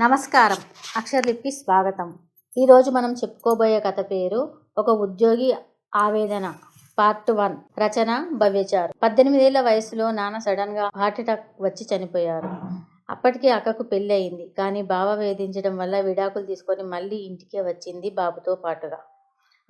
నమస్కారం. అక్షర్లిప్కి స్వాగతం. ఈరోజు మనం చెప్పుకోబోయే కథ పేరు ఒక ఉద్యోగి ఆవేదన పార్ట్ వన్ రచన భవ్యచారు. పద్దెనిమిదేళ్ళ వయసులో నాన్న సడన్గా హార్ట్ అటాక్ వచ్చి చనిపోయారు. అప్పటికే అక్కకు పెళ్ళి అయింది. కానీ బావ వేధించడం వల్ల విడాకులు తీసుకొని మళ్ళీ ఇంటికే వచ్చింది బాబుతో పాటుగా.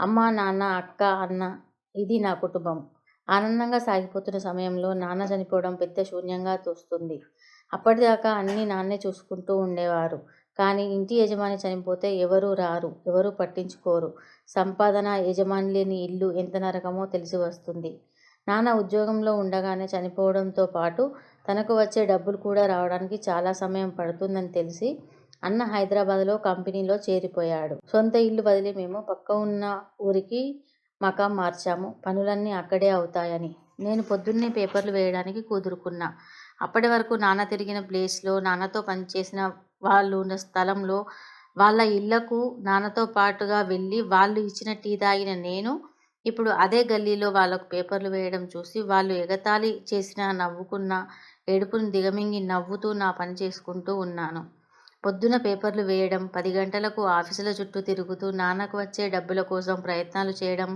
అమ్మ నాన్న అక్క అన్న ఇది నా కుటుంబం. ఆనందంగా సాగిపోతున్న సమయంలో నాన్న చనిపోవడం పెద్ద శూన్యంగా తోస్తుంది. అప్పటిదాకా అన్నీ నాన్నే చూసుకుంటూ ఉండేవారు. కానీ ఇంటి యజమాని చనిపోతే ఎవరూ రారు ఎవరూ పట్టించుకోరు. సంపాదన యజమాని లేని ఇల్లు ఎంత నరకమో తెలిసి వస్తుంది. నాన్న ఉద్యోగంలో ఉండగానే చనిపోవడంతో పాటు తనకు వచ్చే డబ్బులు కూడా రావడానికి చాలా సమయం పడుతుందని తెలిసి అన్న హైదరాబాద్లో కంపెనీలో చేరిపోయాడు. సొంత ఇల్లు వదిలి మేము పక్క ఉన్న ఊరికి మకాం మార్చాము. పనులన్నీ అక్కడే అవుతాయని. నేను పొద్దున్నే పేపర్లు వేయడానికి కుదురుకున్నా. అప్పటి వరకు నాన్న తిరిగిన ప్లేస్లో నాన్నతో పనిచేసిన వాళ్ళు ఉన్న స్థలంలో వాళ్ళ ఇళ్ళకు నాన్నతో పాటుగా వెళ్ళి వాళ్ళు ఇచ్చిన టీ తాగిన నేను ఇప్పుడు అదే గల్లీలో వాళ్ళకు పేపర్లు వేయడం చూసి వాళ్ళు ఎగతాళి చేసిన నవ్వుకున్న ఏడుపును దిగమింగి నవ్వుతూ నా పని చేసుకుంటూ ఉన్నాను. పొద్దున పేపర్లు వేయడం పది గంటలకు ఆఫీసుల చుట్టూ తిరుగుతూ నాన్నకు వచ్చే డబ్బుల కోసం ప్రయత్నాలు చేయడం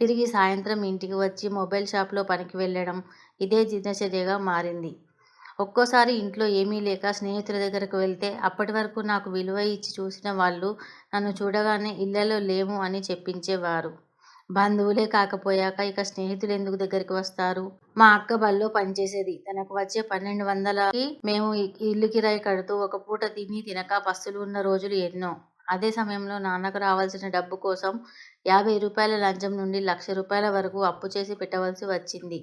తిరిగి సాయంత్రం ఇంటికి వచ్చి మొబైల్ షాప్లో పనికి వెళ్ళడం ఇదే దినచర్యగా మారింది. ఒక్కోసారి ఇంట్లో ఏమీ లేక స్నేహితుల దగ్గరకు వెళ్తే అప్పటి వరకు నాకు విలువ ఇచ్చి చూసిన వాళ్ళు నన్ను చూడగానే ఇళ్ళలో లేము అని చెప్పించేవారు. బంధువులే కాకపోయాక ఇక స్నేహితులు ఎందుకు దగ్గరికి వస్తారు? మా అక్క బల్లో పనిచేసేది. తనకు వచ్చే పన్నెండు వందలకి మేము ఇల్లు కిరాయి కడుతూ ఒక పూట తిని తినక పస్తులు ఉన్న రోజులు ఎన్నో. అదే సమయంలో నాన్నకు రావాల్సిన డబ్బు కోసం యాభై రూపాయల లంచం నుండి లక్ష రూపాయల వరకు అప్పు చేసి పెట్టవలసి వచ్చింది.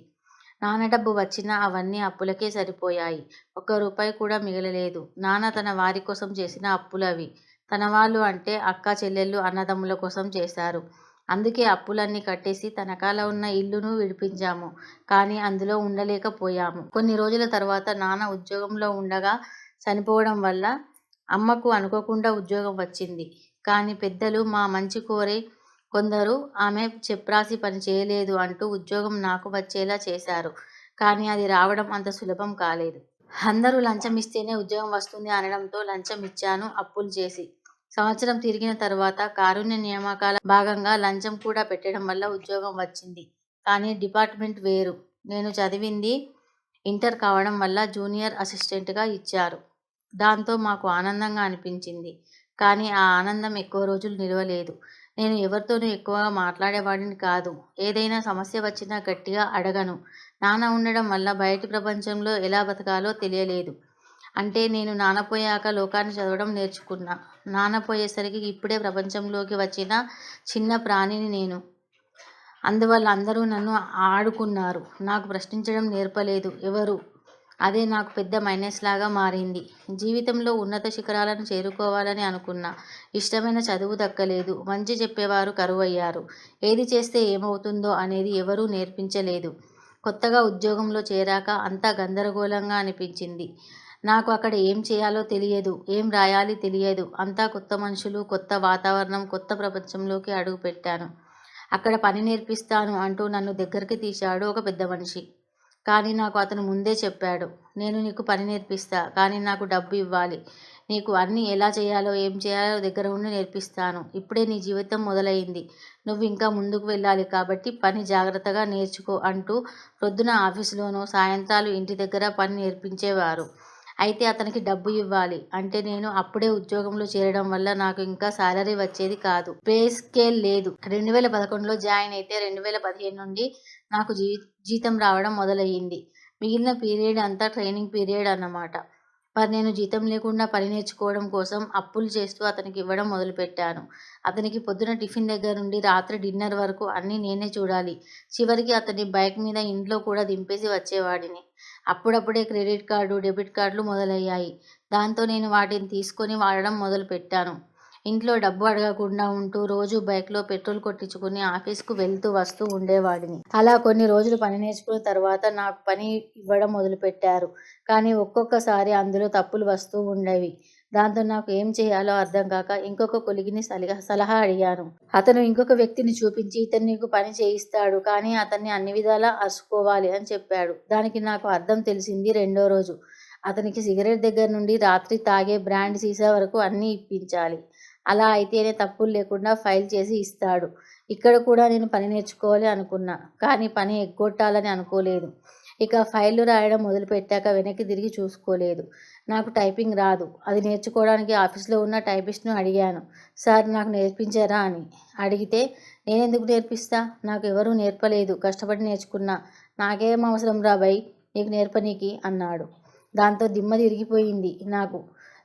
నాన్న డబ్బు వచ్చినా అవన్నీ అప్పులకే సరిపోయాయి. ఒక్క రూపాయి కూడా మిగలలేదు. నాన్న తన వారి కోసం చేసిన అప్పులు అవి. తన వాళ్ళు అంటే అక్క చెల్లెళ్ళు అన్నదమ్ముల కోసం చేశారు. అందుకే అప్పులన్నీ కట్టేసి తనకాల ఉన్న ఇల్లును విడిపించాము. కానీ అందులో ఉండలేకపోయాము. కొన్ని రోజుల తర్వాత నాన్న ఉద్యోగంలో ఉండగా చనిపోవడం వల్ల అమ్మకు అనుకోకుండా ఉద్యోగం వచ్చింది. కానీ పెద్దలు మా మంచి కోరే కొందరు ఆమె చెప్రాసి పని చేయలేదు అంటూ ఉద్యోగం నాకు వచ్చేలా చేశారు. కానీ అది రావడం అంత సులభం కాలేదు. అందరూ లంచం ఇస్తేనే ఉద్యోగం వస్తుంది అనడంతో లంచం ఇచ్చాను అప్పులు చేసి. సంవత్సరం తిరిగిన తర్వాత కారుణ్య నియామకాల భాగంగా లంచం కూడా పెట్టడం వల్ల ఉద్యోగం వచ్చింది. కానీ డిపార్ట్మెంట్ వేరు. నేను చదివింది ఇంటర్ కావడం వల్ల జూనియర్ అసిస్టెంట్గా ఇచ్చారు. దాంతో మాకు ఆనందంగా అనిపించింది. కానీ ఆ ఆనందం ఎక్కువ రోజులు నిలవలేదు. నేను ఎవరితోనూ ఎక్కువగా మాట్లాడేవాడిని కాదు. ఏదైనా సమస్య వచ్చినా గట్టిగా అడగను. నాన్న ఉండడం వల్ల బయటి ప్రపంచంలో ఎలా బతకాలో తెలియలేదు. అంటే నేను నానపోయాక లోకాన్ని చదవడం నేర్చుకున్నా. నానపోయేసరికి ఇప్పుడే ప్రపంచంలోకి వచ్చిన చిన్న ప్రాణిని నేను. అందువల్ల అందరూ నన్ను ఆడుకున్నారు. నాకు ప్రశ్నించడం నేర్పలేదు. ఎవరు? అదే నాకు పెద్ద మైనస్ లాగా మారింది. జీవితంలో ఉన్నత శిఖరాలను చేరుకోవాలని అనుకున్నా. ఇష్టమైన చదువు దక్కలేదు. మంచి చెప్పేవారు కరువయ్యారు. ఏది చేస్తే ఏమవుతుందో అనేది ఎవరూ నేర్పించలేదు. కొత్తగా ఉద్యోగంలో చేరాక అంతా గందరగోళంగా అనిపించింది. నాకు అక్కడ ఏం చేయాలో తెలియదు. ఏం రాయాలి తెలియదు. అంతా కొత్త మనుషులు కొత్త వాతావరణం కొత్త ప్రపంచంలోకి అడుగుపెట్టాను. అక్కడ పని నేర్పిస్తాను అంటూ నన్ను దగ్గరికి తీశాడు ఒక పెద్ద మనిషి. కానీ నాకు అతను ముందే చెప్పాడు. నేను నీకు పని నేర్పిస్తా కానీ నాకు డబ్బు ఇవ్వాలి. నీకు అన్నీ ఎలా చేయాలో ఏం చేయాలో దగ్గర ఉండి నేర్పిస్తాను. ఇప్పుడే నీ జీవితం మొదలైంది. నువ్వు ఇంకా ముందుకు వెళ్ళాలి కాబట్టి పని జాగ్రత్తగా నేర్చుకో అంటూ ప్రొద్దున ఆఫీసులోనూ సాయంత్రాలు ఇంటి దగ్గర పని నేర్పించేవారు. అయితే అతనికి డబ్బు ఇవ్వాలి. అంటే నేను అప్పుడే ఉద్యోగంలో చేరడం వల్ల నాకు ఇంకా శాలరీ వచ్చేది కాదు. పే స్కేల్ లేదు. రెండు వేల పదకొండులో జాయిన్ అయితే రెండు వేల పదిహేను నుండి నాకు జీ జీతం రావడం మొదలయ్యింది. మిగిలిన పీరియడ్ అంతా ట్రైనింగ్ పీరియడ్ అన్నమాట. మరి నేను జీతం లేకుండా పని నేర్చుకోవడం కోసం అప్పులు చేస్తూ అతనికి ఇవ్వడం మొదలుపెట్టాను. అతనికి పొద్దున టిఫిన్ దగ్గర నుండి రాత్రి డిన్నర్ వరకు అన్నీ నేనే చూడాలి. చివరికి అతని బైక్ మీద ఇంట్లో కూడా దింపేసి వచ్చేవాడిని. అప్పుడప్పుడే క్రెడిట్ కార్డు డెబిట్ కార్డులు మొదలయ్యాయి. దాంతో నేను వాటిని తీసుకొని వాడడం మొదలుపెట్టాను. ఇంట్లో డబ్బు అడగకుండా ఉంటూ రోజు బైక్లో పెట్రోల్ కొట్టించుకుని ఆఫీస్కు వెళ్తూ వస్తూ ఉండేవాడిని. అలా కొన్ని రోజులు పని నేర్చుకున్న తర్వాత నాకు పని ఇవ్వడం మొదలుపెట్టారు. కానీ ఒక్కొక్కసారి అందులో తప్పులు వస్తూ ఉండేవి. దాంతో నాకు ఏం చేయాలో అర్థం కాక ఇంకొక కొలిగిని సలహా సలహా అడిగాను. అతను ఇంకొక వ్యక్తిని చూపించి ఇతను నీకు పని చేయిస్తాడు కానీ అతన్ని అన్ని విధాలా అరుచుకోవాలి అని చెప్పాడు. దానికి నాకు అర్థం తెలిసింది రెండో రోజు. అతనికి సిగరెట్ దగ్గర నుండి రాత్రి తాగే బ్రాండ్ సీసా వరకు అన్నీ ఇప్పించాలి. అలా అయితేనే తప్పులు లేకుండా ఫైల్ చేసి ఇస్తాడు. ఇక్కడ కూడా నేను పని నేర్చుకోవాలి అనుకున్నా కానీ పని ఎగ్గొట్టాలని అనుకోలేదు. ఇక ఫైళ్ళు రాయడం మొదలుపెట్టాక వెనక్కి తిరిగి చూసుకోలేదు. నాకు టైపింగ్ రాదు. అది నేర్చుకోవడానికి ఆఫీస్లో ఉన్న టైపిస్ట్ను అడిగాను. సార్ నాకు నేర్పించారా? అని అడిగితే నేనెందుకు నేర్పిస్తా? నాకు ఎవరూ నేర్పలేదు. కష్టపడి నేర్చుకున్నా. నాకేం అవసరం రా బై నీకు నేర్పనీకి అన్నాడు. దాంతో దిమ్మ తిరిగిపోయింది నాకు.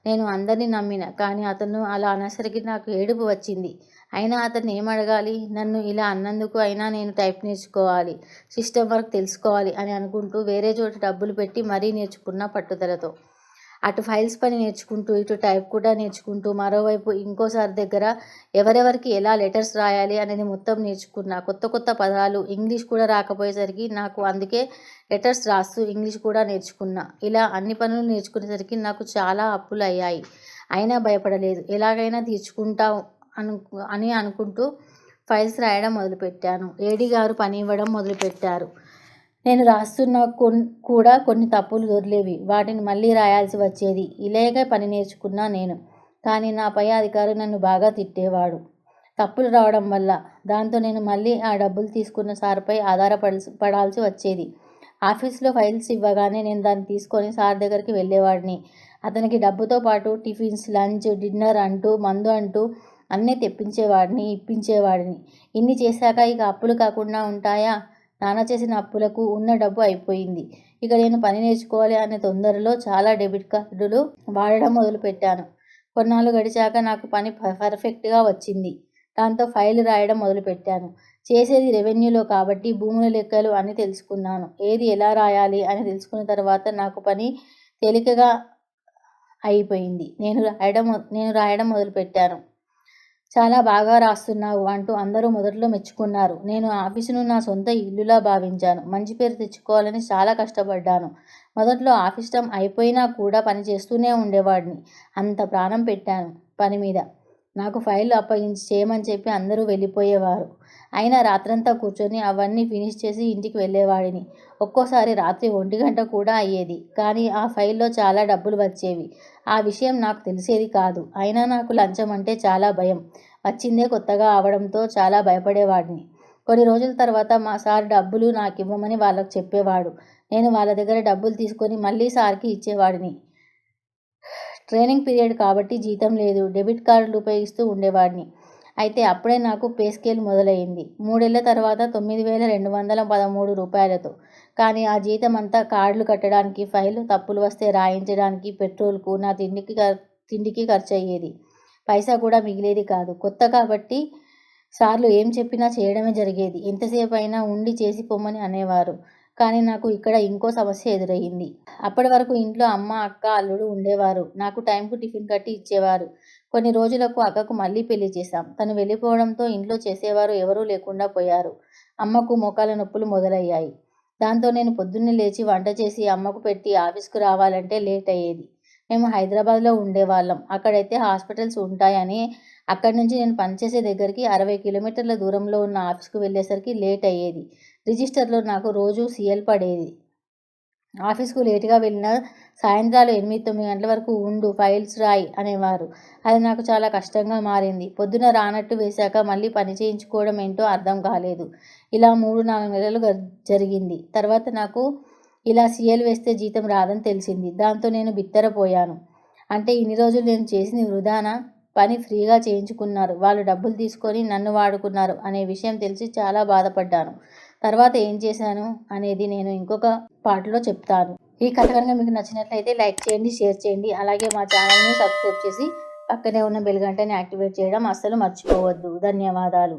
నేను అందరినీ నమ్మిన కానీ అతను అలా అనసరికి నాకు ఏడుపు వచ్చింది. అయినా అతను ఏమడగాలి నన్ను ఇలా అన్నందుకు అయినా నేను టైప్ నేర్చుకోవాలి సిస్టమ్ వర్క్ తెలుసుకోవాలి అని అనుకుంటూ వేరే చోట డబ్బులు పెట్టి మరీ నేర్చుకున్న పట్టుదలతో. అటు ఫైల్స్ పని నేర్చుకుంటూ ఇటు టైప్ కూడా నేర్చుకుంటూ మరోవైపు ఇంకోసారి దగ్గర ఎవరెవరికి ఎలా లెటర్స్ రాయాలి అనేది మొత్తం నేర్చుకున్నా. కొత్త కొత్త పదాలు ఇంగ్లీష్ కూడా రాకపోయేసరికి నాకు అందుకే లెటర్స్ రాస్తూ ఇంగ్లీష్ కూడా నేర్చుకున్నా. ఇలా అన్ని పనులు నేర్చుకునేసరికి నాకు చాలా అప్పులు అయ్యాయి అయినా భయపడలేదు. ఎలాగైనా తీర్చుకుంటా అను అని అనుకుంటూ ఫైల్స్ రాయడం మొదలుపెట్టాను. ఏడీ గారు పని ఇవ్వడం మొదలుపెట్టారు. నేను రాస్తున్న కొన్ కూడా కొన్ని తప్పులు దొరిలేవి. వాటిని మళ్ళీ రాయాల్సి వచ్చేది. ఇలాగే పని నేర్చుకున్నా నేను. కానీ నా పై అధికారి నన్ను బాగా తిట్టేవాడు. తప్పులు రావడం వల్ల దాంతో నేను మళ్ళీ ఆ డబ్బులు తీసుకున్న సార్పై ఆధారపడాల్సి పడాల్సి వచ్చేది. ఆఫీస్లో ఫైల్స్ ఇవ్వగానే నేను దాన్ని తీసుకొని సార్ దగ్గరికి వెళ్ళేవాడిని. అతనికి డబ్బుతో పాటు టిఫిన్స్ లంచ్ డిన్నర్ అంటూ మందు అంటూ అన్నీ తెప్పించేవాడిని ఇప్పించేవాడిని. ఇన్ని చేశాక ఇక అప్పులు కాకుండా ఉంటాయా? నాన్న చేసిన అప్పులకు ఉన్న డబ్బు అయిపోయింది. ఇక నేను పని నేర్చుకోవాలి అనే తొందరలో చాలా డెబిట్ కార్డులు వాడడం మొదలుపెట్టాను. కొన్నాళ్ళు గడిచాక నాకు పని పర్ఫెక్ట్గా వచ్చింది. దాంతో ఫైల్ రాయడం మొదలుపెట్టాను. చేసేది రెవెన్యూలో కాబట్టి భూముల లెక్కలు అని తెలుసుకున్నాను. ఏది ఎలా రాయాలి అని తెలుసుకున్న తర్వాత నాకు పని తేలికగా అయిపోయింది. నేను రాయడం నేను రాయడం మొదలుపెట్టాను. చాలా బాగా రాస్తున్నావు అంటూ అందరూ మొదట్లో మెచ్చుకున్నారు. నేను ఆఫీసును నా సొంత ఇల్లులా భావించాను. మంచి పేరు తెచ్చుకోవాలని చాలా కష్టపడ్డాను. మొదట్లో ఆఫీస్ టైం అయిపోయినా కూడా పని చేస్తూనే ఉండేవాడిని. అంత ప్రాణం పెట్టాను పని మీద. నాకు ఫైల్ అప్పగించి చేయమని చెప్పి అందరూ వెళ్ళిపోయేవారు. అయినా రాత్రంతా కూర్చొని అవన్నీ ఫినిష్ చేసి ఇంటికి వెళ్ళేవాడిని. ఒక్కోసారి రాత్రి ఒంటి గంట కూడా అయ్యేది. కానీ ఆ ఫైల్లో చాలా డబ్బులు వచ్చేవి. ఆ విషయం నాకు తెలిసేది కాదు. అయినా నాకు లంచం అంటే చాలా భయం. వచ్చిందే కొత్తగా అవడంతో చాలా భయపడేవాడిని. కొన్ని రోజుల తర్వాత మా సార్ డబ్బులు నాకు ఇవ్వమని వాళ్ళకు చెప్పేవాడు. నేను వాళ్ళ దగ్గర డబ్బులు తీసుకొని మళ్ళీ సార్కి ఇచ్చేవాడిని. ట్రైనింగ్ పీరియడ్ కాబట్టి జీతం లేదు. డెబిట్ కార్డులు ఉపయోగిస్తూ ఉండేవాడిని. అయితే అప్పుడే నాకు పే స్కేల్ మొదలైంది. మూడేళ్ళ తర్వాత తొమ్మిది వేల రెండు వందల పదమూడు రూపాయలతో. కానీ ఆ జీతం అంతా కార్డులు కట్టడానికి ఫైల్ తప్పులు వస్తే రాయించడానికి పెట్రోల్కు నా తిండికి తిండికి ఖర్చు అయ్యేది పైసా కూడా మిగిలేది కాదు. కొత్త కాబట్టి సార్లు ఏం చెప్పినా చేయడమే జరిగేది. ఎంతసేపు అయినా ఉండి చేసి పొమ్మని అనేవారు. కానీ నాకు ఇక్కడ ఇంకో సమస్య ఎదురయ్యింది. అప్పటి వరకు ఇంట్లో అమ్మ అక్క అల్లుడు ఉండేవారు. నాకు టైంకు టిఫిన్ కట్టి ఇచ్చేవారు. కొన్ని రోజులకు అక్కకు మళ్ళీ పెళ్ళి చేశాం. తను వెళ్ళిపోవడంతో ఇంట్లో చేసేవారు ఎవరూ లేకుండా పోయారు. అమ్మకు మోకాల నొప్పులు మొదలయ్యాయి. దాంతో నేను పొద్దున్నే లేచి వంట చేసి అమ్మకు పెట్టి ఆఫీస్కు రావాలంటే లేట్ అయ్యేది. మేము హైదరాబాద్లో ఉండేవాళ్ళం. అక్కడైతే హాస్పిటల్స్ ఉంటాయని అక్కడి నుంచి నేను పనిచేసే దగ్గరికి అరవై కిలోమీటర్ల దూరంలో ఉన్న ఆఫీస్కు వెళ్ళేసరికి లేట్ అయ్యేది. రిజిస్టర్లో నాకు రోజు సీఎల్ పడేది. ఆఫీస్కు లేటుగా వెళ్ళిన సాయంత్రాలు ఎనిమిది తొమ్మిది గంటల వరకు ఉండు ఫైల్స్ రాయి అనేవారు. అది నాకు చాలా కష్టంగా మారింది. పొద్దున రానట్టు వేశాక మళ్ళీ పని చేయించుకోవడం ఏంటో అర్థం కాలేదు. ఇలా మూడు నాలుగు నెలలు జరిగింది. తర్వాత నాకు ఇలా సీఎల్ వేస్తే జీతం రాదని తెలిసింది. దాంతో నేను బిత్తరపోయాను. అంటే ఇన్ని రోజులు నేను చేసిన వృధానా? పని ఫ్రీగా చేయించుకున్నారు. వాళ్ళు డబ్బులు తీసుకొని నన్ను వాడుకున్నారు అనే విషయం తెలిసి చాలా బాధపడ్డాను. తర్వాత ఏం చేశాను అనేది నేను ఇంకొక పాటలో చెప్తాను. ఈ కథ కనుక మీకు నచ్చినట్లయితే లైక్ చేయండి షేర్ చేయండి. అలాగే మా ఛానల్ని సబ్స్క్రైబ్ చేసి పక్కనే ఉన్న బెల్ గంటని యాక్టివేట్ చేయడం అస్సలు మర్చిపోవద్దు. ధన్యవాదాలు.